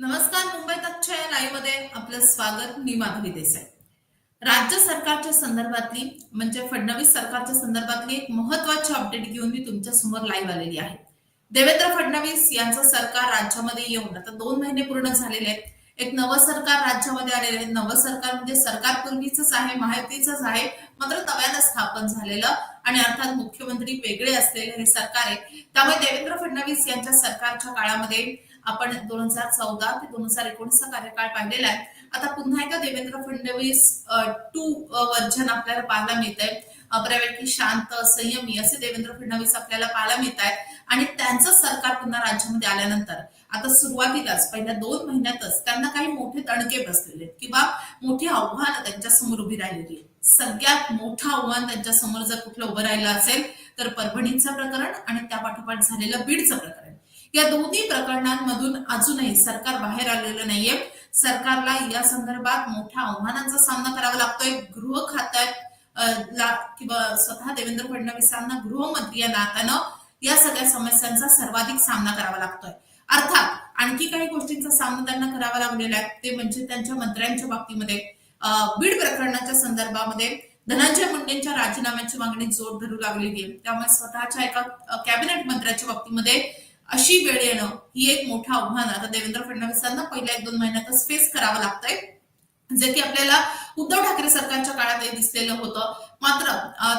नमस्कार मुंबई तकच्या या लाईव्हमध्ये आपलं स्वागत. मी माधवी देसाई. राज्य सरकारच्या संदर्भातली म्हणजे फडणवीस सरकारच्या संदर्भातली एक महत्वाची अपडेट घेऊन मी तुमच्यासमोर लाईव्ह आलेली आहे. देवेंद्र फडणवीस यांचं सरकार राज्यामध्ये येऊन आता दोन महिने पूर्ण झालेले आहेत. एक नवं सरकार राज्यामध्ये आलेलं आहे. नवं सरकार म्हणजे सरकार पूर्वीच आहे माहितीच आहे मात्र नव्यानं स्थापन झालेलं आणि अर्थात मुख्यमंत्री वेगळे असलेले हे सरकार आहे. त्यामुळे देवेंद्र फडणवीस यांच्या सरकारच्या काळामध्ये आपण दोन हजार चौदा ते दोन हजार एकोणीसचा कार्यकाळ पाहिलेला आहे. आता पुन्हा एकदा देवेंद्र फडणवीस टू वर्जन आपल्याला पाहायला मिळत आहे बऱ्यापैकी शांत संयमी असे देवेंद्र फडणवीस आपल्याला पाहायला मिळत आहेत आणि त्यांचं सरकार पुन्हा राज्यामध्ये आल्यानंतर आता सुरुवातीलाच पहिल्या दोन महिन्यातच त्यांना काही मोठे तणके बसलेले आहेत. किंवा मोठी आव्हानं त्यांच्यासमोर उभी राहिलेली आहेत. सगळ्यात मोठं आव्हान त्यांच्यासमोर जर कुठलं उभं राहिलं असेल तर परभणीचं प्रकरण आणि त्या पाठोपाठ झालेलं बीडचं प्रकरण. या दोन्ही प्रकरणांमधून अजूनही सरकार बाहेर आलेलं नाहीये. सरकारला या संदर्भात मोठ्या आव्हानांचा सामना करावा लागतोय. गृह खात्यात किंवा स्वतः देवेंद्र फडणवीसांना गृहमंत्री या नात्यानं या सगळ्या समस्यांचा सर्वाधिक सामना करावा लागतोय. अर्थात आणखी काही गोष्टींचा सामना त्यांना करावा लागलेला आहे. ते म्हणजे त्यांच्या मंत्र्यांच्या बाबतीमध्ये बीड प्रकरणाच्या संदर्भामध्ये धनंजय मुंडेंच्या राजीनाम्याची मागणी जोर धरू लागलेली आहे. त्यामुळे स्वतःच्या एका कॅबिनेट मंत्र्याच्या बाबतीमध्ये अशी वेळ येणं ही एक मोठं आव्हान आता देवेंद्र फडणवीसांना पहिल्या एक दोन महिन्यातच फेस करावं लागतंय. जे की आपल्याला उद्धव ठाकरे सरकारच्या काळात दिसलेलं होतं. मात्र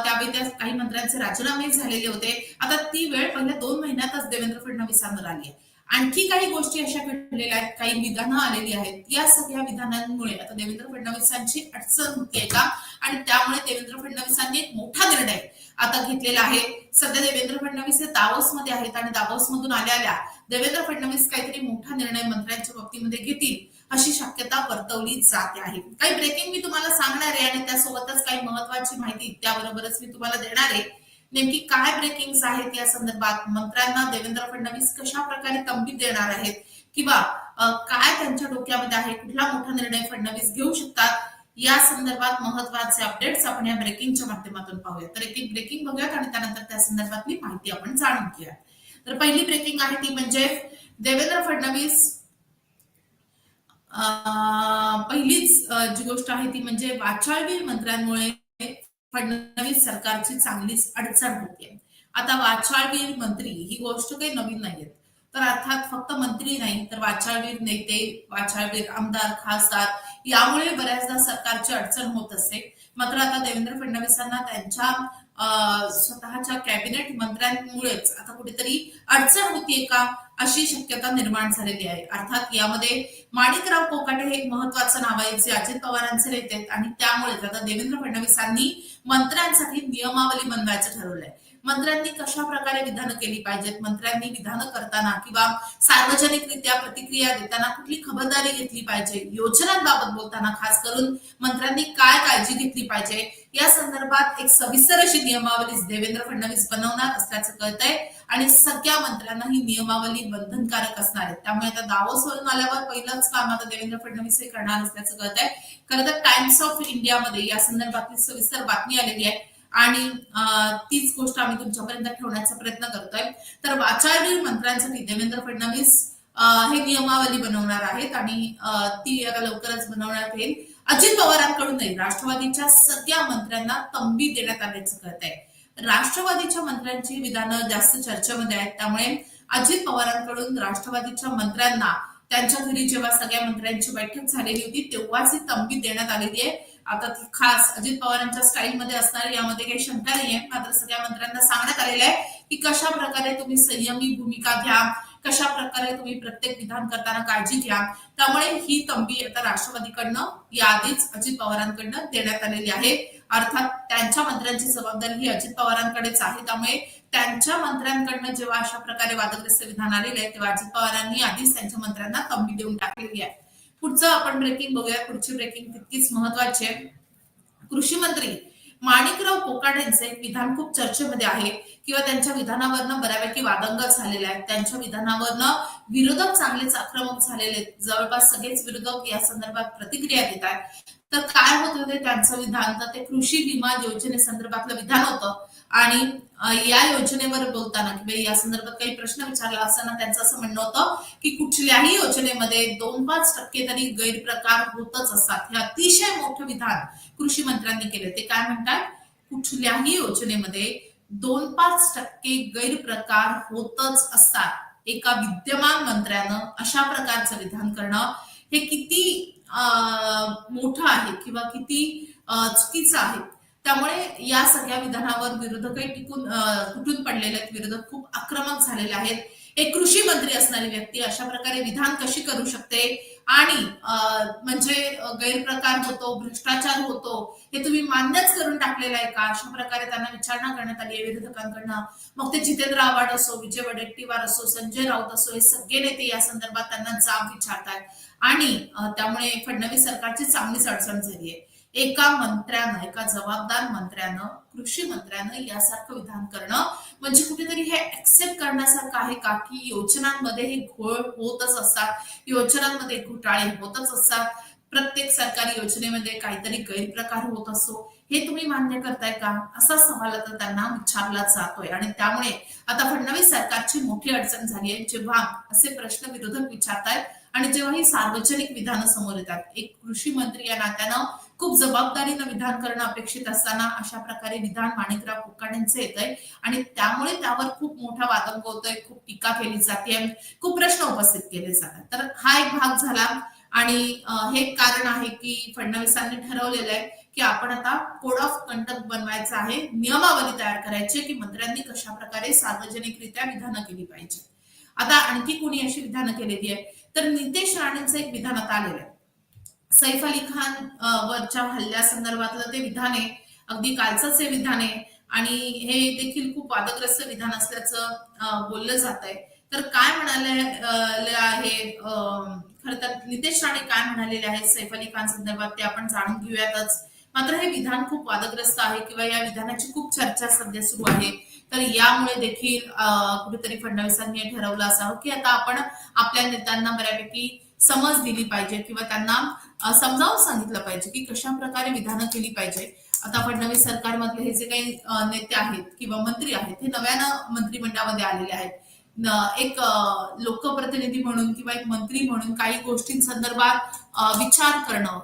त्यावेळी त्या काही मंत्र्यांचे राजीनामे झालेले होते. आता ती वेळ पहिल्या दोन महिन्यातच देवेंद्र फडणवीसांवर आली आहे. आणखी काही गोष्टी अशा घडलेल्या आहेत काही विधानं आलेली आहेत. या सगळ्या विधानांमुळे आता देवेंद्र फडणवीसांची अडचण होतीये का? आणि त्यामुळे देवेंद्र फडणवीसांनी एक मोठा निर्णय आता घेतलेला आहे. सध्या देवेंद्र फडणवीस हे दावोस मध्ये आहेत आणि दावोस मधून आल्या आल्या देवेंद्र फडणवीस काहीतरी मोठा निर्णय मंत्र्यांच्या बाबतीमध्ये घेतील अशी शक्यता वर्तवली जाते आहे. काही ब्रेकिंग मी तुम्हाला सांगणार आहे आणि त्यासोबतच काही महत्वाची माहिती त्याबरोबरच मी तुम्हाला देणार आहे. नेमकी काय ब्रेकिंग आहेत या संदर्भात? मंत्र्यांना देवेंद्र फडणवीस कशा प्रकारे तंबी देणार आहेत? किंवा काय त्यांच्या डोक्यामध्ये आहे? कुठला मोठा निर्णय फडणवीस घेऊ शकतात? या संदर्भात महत्त्वाचे अपडेट्स आपण या ब्रेकिंगच्या माध्यमातून पाहूया तर एक ब्रेकिंग बघूयात आणि त्यानंतर त्या संदर्भातली माहिती आपण जाणून घेऊया तर पहिली ब्रेकिंग आहे ती म्हणजे देवेंद्र फडणवीस पहिलीच जी गोष्ट आहे ती म्हणजे वाचाळवीर मंत्र्यांमुळे फडणवीस सरकारची चांगलीच अडचण होती आता वाचाळवीर मंत्री ही गोष्ट काही नवीन नाही तर अर्थात फक्त मंत्री नाही तर वाचाळवीर नेते वाचाळवीर आमदार खासदार यामुळे बऱ्याचदा सरकारची अडचण होत असते मात्र आता देवेंद्र फडणवीसांना त्यांच्या स्वतःच्या कॅबिनेट मंत्र्यांमुळेच आता कुठेतरी अडचण होतीये का अशी शक्यता निर्माण झालेली आहे. अर्थात यामध्ये माणिकराव कोकाटे हे एक महत्वाचं नाव आहे जे अजित पवारांचे नेते आहेत. आणि त्यामुळेच आता देवेंद्र फडणवीसांनी मंत्र्यांसाठी नियमावली बनवायचं ठरवलंय. मंत्र्यांनी कशा प्रकारे विधानं केली पाहिजेत? मंत्र्यांनी विधानं करताना किंवा सार्वजनिकरित्या प्रतिक्रिया देताना कुठली खबरदारी घेतली पाहिजे? योजनांबाबत बोलताना खास करून मंत्र्यांनी काय काळजी घेतली पाहिजे? या संदर्भात एक सविस्तर अशी नियमावली देवेंद्र फडणवीस बनवणार असल्याचं कळतंय आणि सगळ्या मंत्र्यांना ही नियमावली बंधनकारक असणार आहे त्यामुळे आता दावोसवरून आल्यावर पहिलंच काम आता देवेंद्र फडणवीस हे करणार असल्याचं कळत आहे खरं तर टाइम्स ऑफ इंडियामध्ये या संदर्भातली सविस्तर बातमी आलेली आहे. आणि तीच गोष्ट आम्ही तुमच्यापर्यंत ठेवण्याचा प्रयत्न करतोय. तर वाचाळवीर मंत्र्यांसाठी देवेंद्र फडणवीस हे नियमावली बनवणार आहेत आणि ती आता लवकरच बनवण्यात येईल. अजित पवारांकडूनही राष्ट्रवादीच्या सगळ्या मंत्र्यांना तंबी देण्यात आल्याचं कळत आहे राष्ट्रवादीच्या मंत्र्यांची विधानं जास्त चर्चेमध्ये आहेत त्यामुळे अजित पवारांकडून राष्ट्रवादीच्या मंत्र्यांना त्यांच्या घरी जेव्हा सगळ्या मंत्र्यांची बैठक झालेली होती तेव्हाच ही तंबी देण्यात आलेली आहे. आता ती खास अजित पवारांच्या स्टाईलमध्ये असणार यामध्ये काही शंका नाहीये. मात्र सगळ्या मंत्र्यांना सांगण्यात आलेलं आहे की कशा प्रकारे तुम्ही संयमी भूमिका घ्या कशा प्रकारे तुम्ही प्रत्येक विधान करताना काळजी घ्या त्यामुळे ही तंबी आता राष्ट्रवादीकडनं याआधीच अजित पवारांकडनं देण्यात आलेली आहे. अर्थात त्यांच्या मंत्र्यांची जबाबदारी ही अजित पवारांकडेच आहे. त्यामुळे त्यांच्या मंत्र्यांकडनं जेव्हा अशा प्रकारे वादग्रस्त विधान आलेले आहे तेव्हा अजित पवारांनी आधीच त्यांच्या मंत्र्यांना तंबी देऊन टाकलेली आहे. पुढचं आपण ब्रेकिंग बघूया. पुढची ब्रेकिंग तितकीच महत्वाची आहे. कृषी मंत्री माणिकराव कोकाटेंचे एक विधान खूप चर्चेमध्ये आहे. किंवा त्यांच्या विधानावरनं बऱ्यापैकी वादंग झालेले आहेत. त्यांच्या विधानावरनं विरोधक चांगलेच आक्रमक झालेले आहेत. जवळपास सगळेच विरोधक या संदर्भात प्रतिक्रिया देत आहेत. तर काय होत होते त्यांचं विधान? तर ते कृषी विमा योजनेसंदर्भातलं विधान होतं. आणि या योजनेवर बोलताना की या संदर्भात काही प्रश्न विचारला असताना त्यांचं असं म्हणणं होतं की कुठल्याही योजनेमध्ये दोन पाच टक्के तरी गैरप्रकार होतच असतात. हे अतिशय मोठं विधान कृषी मंत्र्यांनी केले. ते काय म्हणतात? कुठल्याही योजनेमध्ये दोन पाच टक्के गैरप्रकार होतच असतात. एका विद्यमान मंत्र्यानं अशा प्रकारचं विधान करणं हे किती मोठं आहे किंवा किती चुकीचं आहे. त्यामुळे या सगळ्या विधानावर विरोधकही टिकून तुटून पडलेले आहेत. विरोधक खूप आक्रमक झालेले आहेत. एक कृषी मंत्री असणारी व्यक्ती अशा प्रकारे विधान कशी करू शकते? आणि म्हणजे गैरप्रकार होतो भ्रष्टाचार होतो हे तुम्ही मान्यच करून टाकलेलं आहे का? अशा प्रकारे त्यांना विचारणा करण्यात आली आहे विरोधकांकडनं. मग ते जितेंद्र आव्हाड असो विजय वडेट्टीवार असो संजय राऊत असो हे सगळे नेते या संदर्भात त्यांना जाब विचारतात आणि त्यामुळे फडणवीस सरकारची चांगलीच अडचण झाली आहे. एका मंत्र्यानं एका जबाबदार मंत्र्यानं कृषी मंत्र्यानं यासारखं विधान करणं म्हणजे कुठेतरी हे ऍक्सेप्ट करण्यासारखं आहे का? की योजनांमध्ये हे घोळ होतच असतात योजनांमध्ये घोटाळे होतच असतात प्रत्येक सरकारी योजनेमध्ये काहीतरी गैरप्रकार होत असतो हे तुम्ही मान्य करताय का? असा सवाल आता त्यांना विचारला जातोय आणि त्यामुळे आता फडणवीस सरकारची मोठी अडचण झाली आहे. जेव्हा असे प्रश्न विरोधक विचारतायत आणि जेव्हा ही सार्वजनिक विधानं समोर येतात एक कृषी मंत्री या नात्यानं खूप जबाबदारीनं विधान करणं अपेक्षित असताना अशा प्रकारे विधान माणिकराव कुकाड्यांचं येत आहे आणि त्यामुळे त्यावर खूप मोठा वादंग होतोय खूप टीका केली जाते खूप प्रश्न उपस्थित केले जातात. तर हा एक भाग झाला. आणि हे कारण आहे की फडणवीसांनी ठरवलेलं आहे की आपण आता कोड ऑफ कंडक्ट बनवायचं आहे नियमावली तयार करायची की मंत्र्यांनी कशा प्रकारे सार्वजनिकरित्या विधानं केली पाहिजे आता आणखी कुणी अशी विधानं केलेली आहे तर नितेश राणेंचं एक विधान आता आलेलं आहे. सैफ अली खान वरच्या हल्ल्यासंदर्भातलं ते विधान आहे. अगदी कालचंच हे विधान आहे. आणि हे देखील खूप वादग्रस्त विधान असल्याचं बोललं जात आहे. तर काय म्हणाले आहे खर तर नितेश राणे काय म्हणालेले आहेत सैफ अली खान संदर्भात ते आपण जाणून घेऊयातच. मात्र हे विधान खूप वादग्रस्त आहे किंवा या विधानाची खूप चर्चा सध्या सुरू आहे. तर यामुळे देखील कुठेतरी फडणवीसांनी हे ठरवलं असावं की आता आपण आपल्या नेत्यांना बऱ्यापैकी समज दिली पाहिजे किंवा त्यांना समजावून सांगितलं पाहिजे की कशा प्रकारे विधानं केली पाहिजे. आता फडणवीस सरकारमधले हे जे काही नेते आहेत किंवा मंत्री आहेत हे नव्यानं मंत्रिमंडळामध्ये आलेले आहेत. एक लोकप्रतिनिधी म्हणून किंवा एक मंत्री म्हणून काही गोष्टींसंदर्भात विचार करणं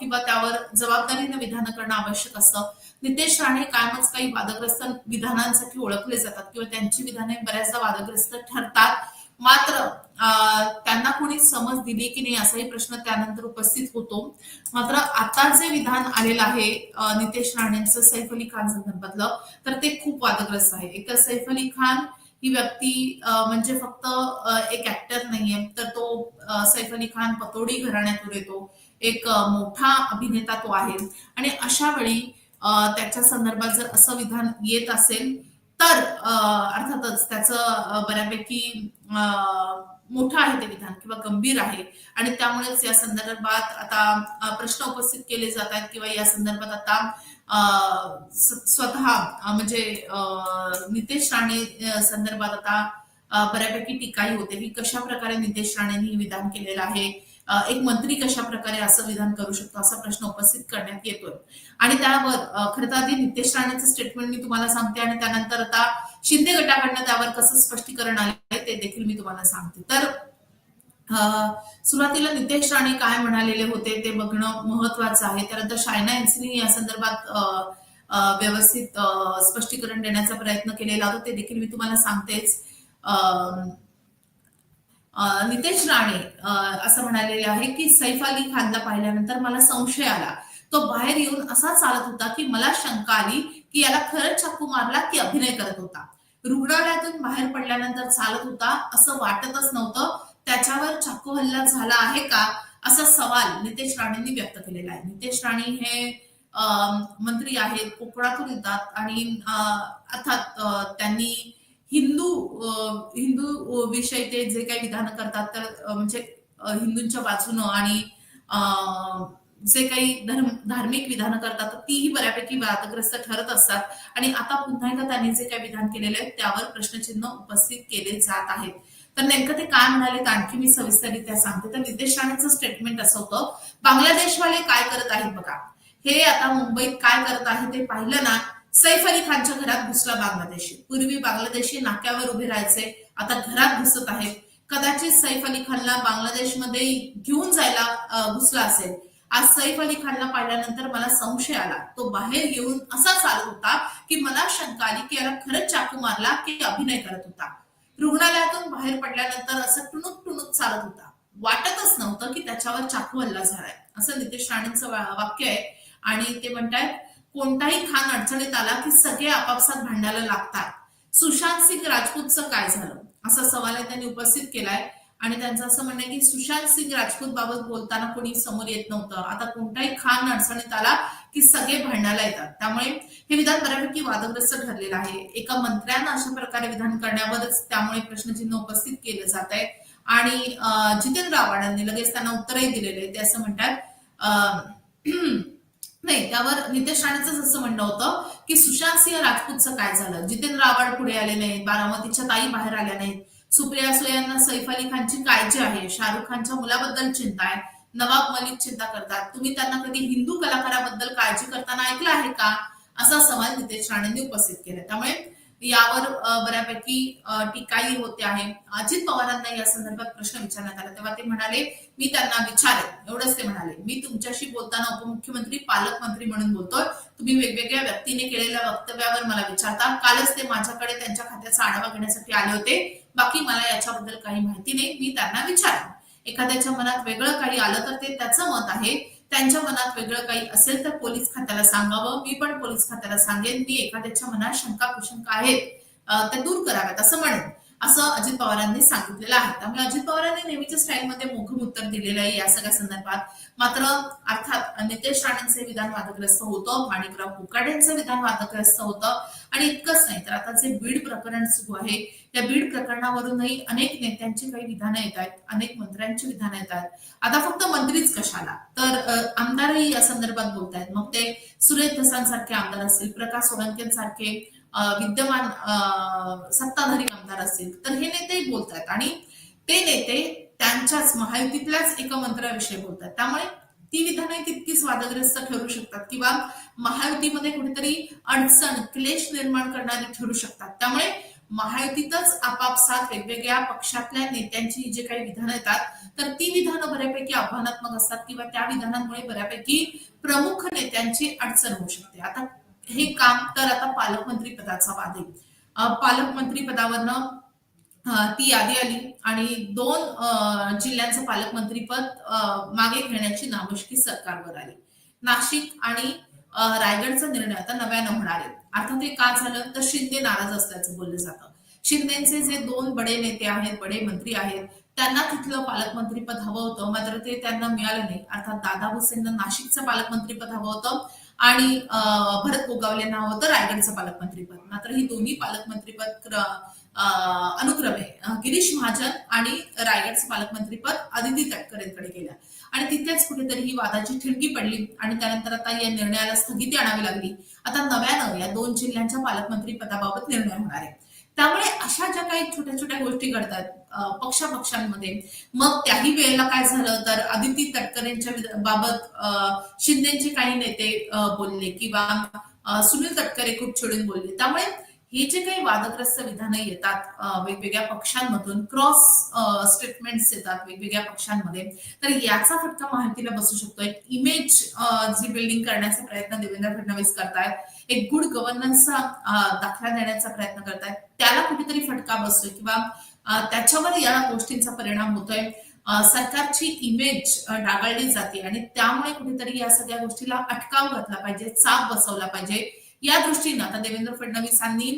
किंवा त्यावर जबाबदारीनं विधानं करणं आवश्यक असतं. नितेश राणे कायमच काही वादग्रस्त विधानांसाठी ओळखले जातात किंवा त्यांची विधाने बऱ्याचदा वादग्रस्त ठरतात. मात्र त्यांना कोणी समज दिली की नाही असाही प्रश्न त्यानंतर उपस्थित होतो. मात्र आता जे विधान आलेलं आहे नितेश राणेंचं सैफ अली खान संदर्भातलं तर ते खूप वादग्रस्त आहे. एकतर सैफ अली खान ही व्यक्ती म्हणजे फक्त एक ऍक्टर नाहीये तर तो सैफ अली खान पतोडी घराण्यातून येतो एक मोठा अभिनेता तो आहे. आणि अशा वेळी त्याच्या संदर्भात जर असं विधान येत असेल तर अर्थातच त्याचं बऱ्यापैकी अं, मोठं आहे ते विधान किंवा गंभीर आहे. आणि त्यामुळेच या संदर्भात आता प्रश्न उपस्थित केले जात आहेत किंवा या संदर्भात आता स्वतः म्हणजे नितेश राणे संदर्भात आता बऱ्यापैकी टीकाही होते. की कशा प्रकारे नितेश राणेंनी विधान केलेलं आहे? एक मंत्री कशा प्रकारे असं विधान करू शकतो? असा प्रश्न उपस्थित करण्यात येतोय. आणि त्यावर अं, खरं तर आधी नितेश राणेचं स्टेटमेंट मी तुम्हाला सांगते आणि त्यानंतर आता शिंदे गटाकडनं त्यावर कसं स्पष्टीकरण आले ते देखील मी तुम्हाला सांगते. तर सुरुवातीला नितेश राणे काय म्हणालेले होते ते बघणं महत्वाचं आहे. त्यानंतर शायना यांनी या संदर्भात व्यवस्थित स्पष्टीकरण देण्याचा प्रयत्न केलेला होता. ते देखील मी तुम्हाला सांगतेच. अं, नितेश राणे असं म्हणालेले आहे की सैफ अली खानला पाहिल्यानंतर मला संशय आला. तो बाहेर येऊन असा चालत होता की मला शंका आली की याला खरंच चाकू मारला की अभिनय करत होता. रुग्णालयातून बाहेर पडल्यानंतर चालत होता असं वाटतच नव्हतं. त्याच्यावर चाकू हल्ला झाला आहे का? असा सवाल नितेश राणेंनी व्यक्त केलेला आहे. नितेश राणे हे मंत्री आहेत कोकणातून येतात आणि अर्थात त्यांनी हिंदू हिंदू विषयी ते जे काही विधानं करतात तर म्हणजे हिंदूंच्या बाजूनं आणि जे काही धर्म धार्मिक विधानं करतात तीही बऱ्यापैकी वादग्रस्त ठरत असतात. आणि आता पुन्हा एकदा त्यांनी जे काही विधान केलेले आहे त्यावर प्रश्नचिन्ह उपस्थित केले जात आहेत. तर नेमकं ते काय म्हणाले आणखी मी सविस्तररित्या सांगते. तर नितेश राणेचं स्टेटमेंट असं होतं बांगलादेशवाले काय करत आहेत बघा. हे आता मुंबईत काय करत आहे ते पाहिलं ना सैफ अली खानच्या घरात घुसला बांगलादेशी. पूर्वी बांगलादेशी नाक्यावर उभे राहायचे आता घरात घुसत आहेत. कदाचित सैफ अली खानला बांगलादेशमध्ये घेऊन जायला घुसला असेल. आज सैफ अली खानला पाहिल्यानंतर मला संशय आला. तो बाहेर येऊन असा चालत होता की मला शंका आली की याला खरंच चाकू मारला की अभिनय करत होता. रुग्णालयातून बाहेर पडल्यानंतर असं टुणूक टुणूक चालत होता. वाटतच नव्हतं की त्याच्यावर चाकू हल्ला झालाय. असं नितेश राणेंचं वाक्य आहे. आणि ते म्हणतायत कोणताही खान अडचणीत आला की सगळे आपापसात भांडायला लागतात. सुशांत सिंग राजपूतचं काय झालं? असा सवाल आहे त्यांनी उपस्थित केलाय. आणि त्यांचं असं म्हणणं आहे की सुशांत सिंग राजपूत बाबत बोलताना कोणी समोर येत नव्हतं. आता कोणताही खान अडचणीत आला की सगळे भांडायला येतात. त्यामुळे हे विधान बऱ्यापैकी वादग्रस्त ठरलेलं आहे. एका मंत्र्यांना अशा प्रकारे विधान करण्यावरच त्यामुळे प्रश्नचिन्ह उपस्थित केलं जात आहे. आणि जितेंद्र आव्हाडांनी लगेच त्यांना उत्तरही दिलेले ते असं म्हणतात नाही त्यावर नितेश राणेचं असं म्हणणं होतं की सुशांत सिंह राजपूतचं काय झालं? जितेंद्र आव्हाड पुढे आले नाहीत बारामतीच्या ताई बाहेर आल्या नाहीत. सुप्रिया सुळे यांना सैफ अली खानची काळजी आहे. शाहरुख खानच्या मुलाबद्दल चिंता आहे. नवाब मलिक चिंता करतात. तुम्ही त्यांना कधी हिंदू कलाकाराबद्दल काळजी करताना ऐकलं आहे का? असा सवाल नितेश राणेंनी उपस्थित केला. त्यामुळे यावर बऱ्यापैकी टीकाही होते आहे. अजित पवारांना या संदर्भात प्रश्न विचारण्यात आला. तेव्हा ते म्हणाले मी त्यांना विचारेन. एवढंच ते म्हणाले. मी तुमच्याशी बोलताना उपमुख्यमंत्री पालकमंत्री म्हणून बोलतोय. तुम्ही वेगवेगळ्या व्यक्तीने केलेल्या वक्तव्यावर मला विचारता. कालच ते माझ्याकडे त्यांच्या खात्याचा आढावा घेण्यासाठी आले होते. बाकी मला याच्याबद्दल काही माहिती नाही. मी त्यांना विचारेन एखाद्याच्या मनात वेगळं काही आलं तर ते त्याचं मत आहे. त्यांच्या मनात वेगळं काही असेल तर पोलीस खात्याला सांगावं. मी पण पोलीस खात्याला सांगेन. मी एखाद्याच्या मनात शंका कुशंका आहेत ते त्या दूर कराव्यात असं म्हणेन. असं अजित पवारांनी सांगितलेलं आहे. त्यामुळे अजित पवारांनी नेहमीच्या स्टाईलमध्ये मोघम उत्तर दिलेलं आहे या सगळ्या संदर्भात. मात्र अर्थात नितेश राणेंचे विधान वादग्रस्त होतं माणिकराव कुकाडेंचं विधान वादग्रस्त होतं आणि इतकंच नाही तर आता जे बीड प्रकरण सुरू आहे त्या बीड प्रकरणावरूनही अनेक नेत्यांची काही विधानं येत आहेत अनेक मंत्र्यांची विधानं येत आहेत. आता फक्त मंत्रीच कशाला? तर आमदारही या संदर्भात बोलत आहेत मग ते सुरेश धसांसारखे आमदार असतील प्रकाश सोळंकेंसारखे विद्यमान सत्ताधारी आमदार असतील तर हे नेतेही बोलतात आणि ते नेते त्यांच्याच महायुतीतल्याच एका मंत्र्याविषयी बोलतात त्यामुळे ती विधानं तितकीच वादग्रस्त ठरू शकतात किंवा महायुतीमध्ये कुठेतरी अडचण क्लेश निर्माण करणारी ठरू शकतात. त्यामुळे महायुतीतच आपापसात वेगवेगळ्या पक्षातल्या नेत्यांची जे काही विधानं येतात तर ती विधानं बऱ्यापैकी आव्हानात्मक असतात किंवा त्या विधानांमुळे बऱ्यापैकी प्रमुख नेत्यांची अडचण होऊ शकते. आता हे काम तर आता पालकमंत्री पदाचा वाद आहे. पालकमंत्री पदावरनं ती यादी आली आणि दोन जिल्ह्यांचं पालकमंत्रीपद मागे घेण्याची नामुष्की सरकारवर आली. नाशिक आणि रायगडचा निर्णय आता नव्यानं होणार आहे. अर्थात हे का झालं? तर शिंदे नाराज असल्याचं बोललं जातं. शिंदेचे जे दोन बडे नेते आहेत बडे मंत्री आहेत त्यांना तिथलं पालकमंत्रीपद हवं होतं मात्र ते त्यांना मिळालं नाही. अर्थात दादा भुसेंना नाशिकचं पालकमंत्रीपद हवं होतं. आणि भरत पोगावले नाव होतं रायगडचं पालकमंत्रीपद. मात्र ही दोन्ही पालकमंत्रीपद अनुक्रमे गिरीश महाजन आणि रायगडचं पालकमंत्रीपद आदिती तटकरेंकडे गेलं आणि तिथेच कुठेतरी ही वादाची ठिणगी पडली आणि त्यानंतर आता या निर्णयाला स्थगिती आणावी लागली. आता नव्यानं या दोन जिल्ह्यांच्या पालकमंत्री पदाबाबत निर्णय होणार आहे. त्यामुळे अशा ज्या काही छोट्या छोट्या गोष्टी घडतात पक्षापक्षांमध्ये मग त्याही वेळेला काय झालं तर आदिती तटकरेंच्या बाबत शिंदेचे काही नेते बोलले किंवा सुनील तटकरे खूप छोडून बोलले. त्यामुळे हे जे काही वादग्रस्त विधानं येतात वेगवेगळ्या पक्षांमधून क्रॉस स्टेटमेंट्स येतात वेगवेगळ्या पक्षांमध्ये तर याचा फटका माहितीला बसू शकतो. एक इमेज जी बिल्डिंग करण्याचा प्रयत्न देवेंद्र फडणवीस करतायत एक गुड गव्हर्नन्सचा दाखला देण्याचा प्रयत्न करतायत. त्याला कुठेतरी फटका बसतोय किंवा त्याच्यावर या गोष्टींचा परिणाम होतोय. सरकारची इमेज डागाळली जाते आणि त्यामुळे कुठेतरी या सगळ्या गोष्टीला अटकाव घातला पाहिजे चाप बसवला पाहिजे. या दृष्टीनं आता देवेंद्र फडणवीसांनी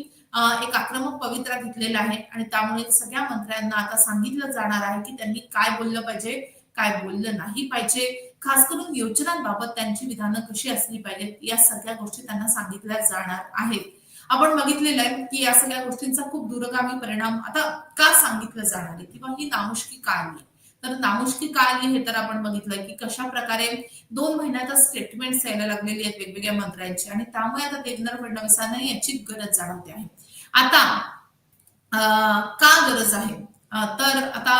एक आक्रमक पवित्रा घेतलेला आहे आणि त्यामुळे सगळ्या मंत्र्यांना आता सांगितलं जाणार आहे की त्यांनी काय बोललं पाहिजे काय बोललं नाही पाहिजे. खास करून योजनांबाबत त्यांची विधानं कशी असली पाहिजेत या सगळ्या गोष्टी त्यांना सांगितल्या जाणार आहेत. आपण बघितलेलं आहे की या सगळ्या गोष्टींचा खूप दूरगामी परिणाम आता का सांगितलं जाणार आहे किंवा ही नामुष्की का आली तर नामुष्की का आली हे तर आपण बघितलंय की कशा प्रकारे दोन महिन्यातच स्टेटमेंट यायला लागलेली आहेत वेगवेगळ्या मंत्र्यांची आणि त्यामुळे आता देवेंद्र फडणवीसांना याची गरज जाणवते आहे. आता आ, का गरज आहे? तर आता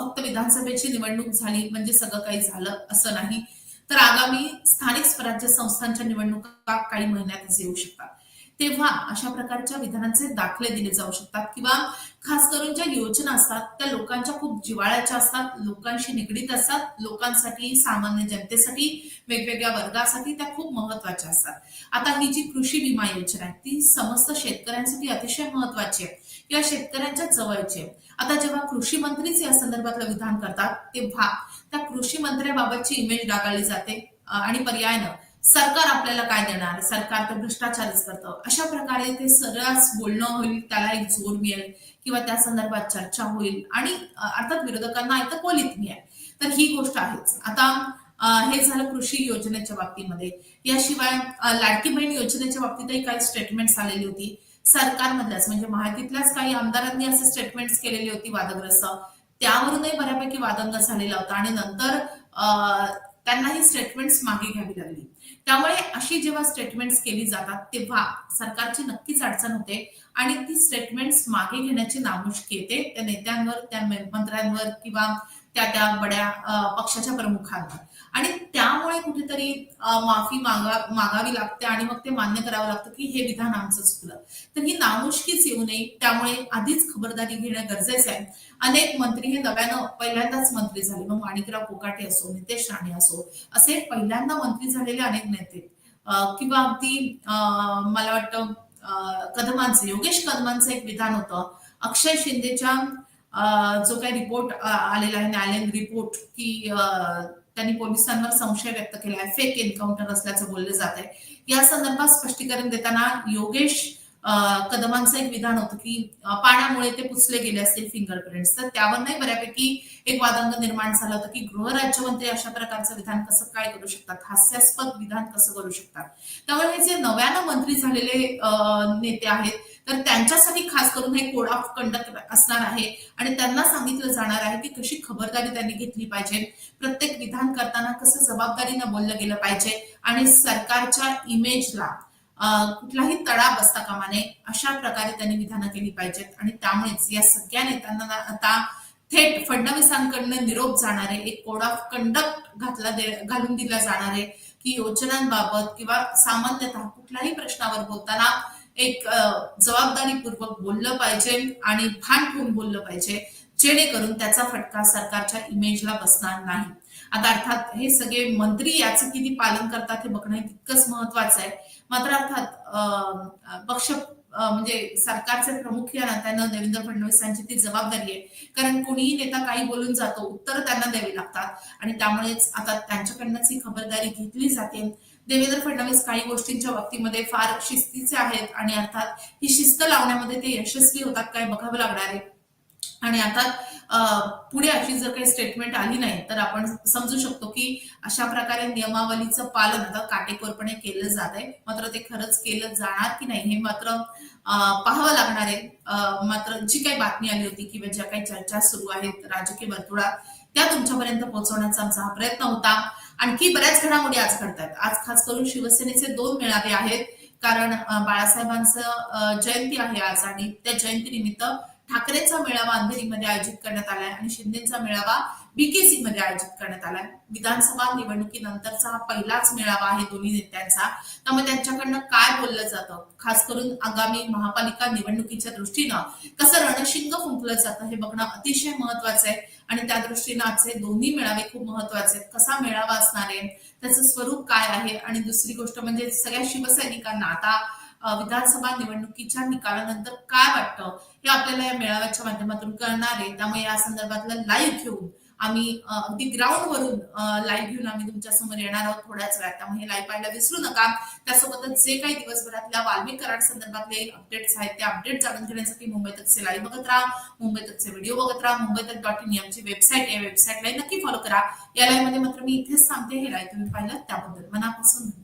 फक्त विधानसभेची निवडणूक झाली म्हणजे सगळं काही झालं असं नाही. तर आगामी स्थानिक स्वराज्य संस्थांच्या निवडणुका काही महिन्यातच येऊ शकतात. तेव्हा अशा प्रकारच्या विधानांचे दाखले दिले जाऊ शकतात किंवा खास करून ज्या योजना असतात त्या लोकांच्या खूप जिवाळ्याच्या असतात लोकांशी निगडीत असतात लोकांसाठी सामान्य जनतेसाठी वेगवेगळ्या वर्गासाठी त्या खूप महत्त्वाच्या असतात. आता ही जी कृषी विमा योजना आहे ती समस्त शेतकऱ्यांसाठी अतिशय महत्वाची आहे. किंवा शेतकऱ्यांच्या जवळची आहे. आता जेव्हा कृषी मंत्रीच या संदर्भातलं विधान करतात तेव्हा त्या कृषी मंत्र्याबाबतची इमेज डागाळली जाते आणि पर्यायानं सरकार आपल्याला काय देणार? सरकार तर भ्रष्टाचारच करतं. अशा प्रकारे ते सर्रास बोलणं होईल त्याला एक जोर मिळेल किंवा त्या संदर्भात चर्चा होईल. आणि अर्थात विरोधकांना ऐकतं कोलीत मिळेल. तर ही गोष्ट आहेच. आता हे झालं कृषी योजनेच्या बाबतीमध्ये. याशिवाय लाडकी बहीण योजनेच्या बाबतीतही काही स्टेटमेंट्स आलेली होती. सरकारमधल्याच म्हणजे महातीतल्याच काही आमदारांनी असे स्टेटमेंट्स केलेली होती वादग्रस्त. त्यावरूनही बऱ्यापैकी वादंग झालेला होता. आणि नंतर त्यांना ही स्टेटमेंट्स मागे घ्यावी लागली. त्यामुळे अशी जेव्हा स्टेटमेंट्स केली जातात तेव्हा सरकारची नक्कीच अडचण होते आणि ती स्टेटमेंट्स मागे घेण्याची नामुष्की येते. त्या नेत्यांवर त्या मंत्र्यांवर किंवा त्या त्या बड्या पक्षाच्या प्रमुखांवर. आणि त्यामुळे कुठेतरी माफी मागा मागावी लागते आणि मग ते मान्य करावं लागतं की हे विधान आमचं चुकलं तर ही नामुष्कीच येऊ नये. त्यामुळे आधीच खबरदारी घेणं गरजेचं आहे. अनेक मंत्री हे नव्यानं पहिल्यांदाच मंत्री झाले. मग माणिकराव कोकाटे असो नितेश राणे असो असे पहिल्यांदा मंत्री झालेले अनेक नेते. किंवा अगदी मला वाटतं कदमांचे कदमांचं योगेश कदमांचं एक विधान होतं. अक्षय शिंदेच्या जो काही रिपोर्ट आलेला आहे न्यायालयीन रिपोर्ट की त्यांनी पोलिसांवर संशय व्यक्त केला आहे. फेक एन्काउंटर असल्याचं बोललं जात आहे. या संदर्भात स्पष्टीकरण देताना योगेश कदमांचं एक विधान होतं की पाण्यामुळे ते पुसले गेले असतील फिंगरप्रिंट तर त्यावर नाही बऱ्यापैकी एक वादंग निर्माण झालं होतं की गृहराज्यमंत्री अशा प्रकारचं विधान कसं काय करू शकतात? हास्यास्पद विधान कसं करू शकतात? त्यामुळे हे जे नव्यानं मंत्री झालेले नेते आहेत तर त्यांच्यासाठी खास करून हे कोड ऑफ कंडक्ट असणार आहे. आणि त्यांना सांगितलं जाणार आहे की कशी खबरदारी त्यांनी घेतली पाहिजे. प्रत्येक विधान करताना कसं जबाबदारीनं बोललं गेलं पाहिजे. आणि सरकारच्या इमेजला कुठलाही तडा बसता कामा नये अशा प्रकारे त्यांनी विधानं केली पाहिजेत. आणि त्यामुळेच या सगळ्या नेत्यांना आता थेट फडणवीसांकडनं निरोप जाणारे एक कोड ऑफ कंडक्ट घातला दे- घालून दिला जाणार आहे. की योजनांबाबत किंवा सामान्यतः कुठल्याही प्रश्नावर बोलताना एक जबाबदारीपूर्वक बोललं पाहिजे आणि भान ठेवून बोललं पाहिजे जेणेकरून त्याचा फटका सरकारच्या इमेजला बसणार नाही. आता अर्थात हे सगळे मंत्री याचं किती पालन करतात हे बघणं तितकंच महत्वाचं आहे. मात्र अर्थात अं, पक्ष म्हणजे सरकारचे प्रमुख या नात्यानं देवेंद्र फडणवीस यांची ती जबाबदारी आहे. कारण कोणीही नेता काही बोलून जातो उत्तर त्यांना द्यावी लागतात. आणि त्यामुळेच आता त्यांच्याकडनंच ही खबरदारी घेतली जाते. देवेंद्र फडणवीस काही गोष्टींच्या बाबतीमध्ये फार शिस्तीचे आहेत आणि अर्थात ही शिस्त लावण्यामध्ये ते यशस्वी होतात काय बघावं लागणार आहे. आणि आता पुढे अशी जर काही स्टेटमेंट आली नाही तर आपण समजू शकतो की अशा प्रकारे नियमावलीचं पालन आता काटेकोरपणे केलं जात आहे. मात्र ते खरंच केलं जाणार की नाही हे मात्र पाहावं लागणार आहे. मात्र जी काही बातमी आली होती किंवा ज्या काही चर्चा सुरू आहेत राजकीय वर्तुळात त्या तुमच्यापर्यंत पोहोचवण्याचा आमचा हा प्रयत्न होता. आणखी बऱ्याच घडामोडी आज घडतात आज खास करून शिवसेनेचे दोन मेळावे आहेत. कारण बाळासाहेबांचं जयंती आहे आज आणि त्या जयंतीनिमित्त ठाकरेंचा मेळावा अंधेरीमध्ये आयोजित करण्यात आलाय आणि शिंदेचा मेळावा बीकेसी मध्ये आयोजित करण्यात आलाय. विधानसभा निवडणुकीनंतरचा हा पहिलाच मेळावा आहे दोन्ही नेत्यांचा. त्यामुळे त्यांच्याकडनं काय बोललं जातं? खास करून आगामी महापालिका निवडणुकीच्या दृष्टीनं कसं रणशिंग फुंकलं जातं हे बघणं अतिशय महत्वाचं आहे. आणि त्या दृष्टीनं आजचे दोन्ही मेळावे खूप महत्त्वाचे आहेत. कसा मेळावा असणार आहे? त्याचं स्वरूप काय आहे? आणि दुसरी गोष्ट म्हणजे सगळ्या शिवसैनिकांना आता विधानसभा निवडणुकीच्या निकालानंतर काय वाटतं? हे आपल्याला या मेळाव्याच्या माध्यमातून कळणार आहे. त्यामुळे या संदर्भातलं लाईव्ह घेऊन आम्ही अगदी ग्राउंड वरून लाईव्ह घेऊन आम्ही तुमच्यासमोर येणार आहोत थोड्याच वेळात. त्यामुळे हे लाईव्ह पाहायला विसरू नका. त्यासोबतच जे काही दिवसभरातल्या वाल्मिक कराड संदर्भातले अपडेट्स आहेत ते अपडेट जाणून घेण्यासाठी मुंबई तकचे लाईव्ह बघत राहा. मुंबई तकचे व्हिडिओ बघत राहा. मुंबई तक डॉट इन आमची वेबसाईट आहे. वेबसाईटला नक्की फॉलो करा. या लाईव्हमध्ये मात्र मी इथेच सांगते हे लाईव्ह तुम्ही पाहिलं त्याबद्दल. मनापासून धन्यवाद.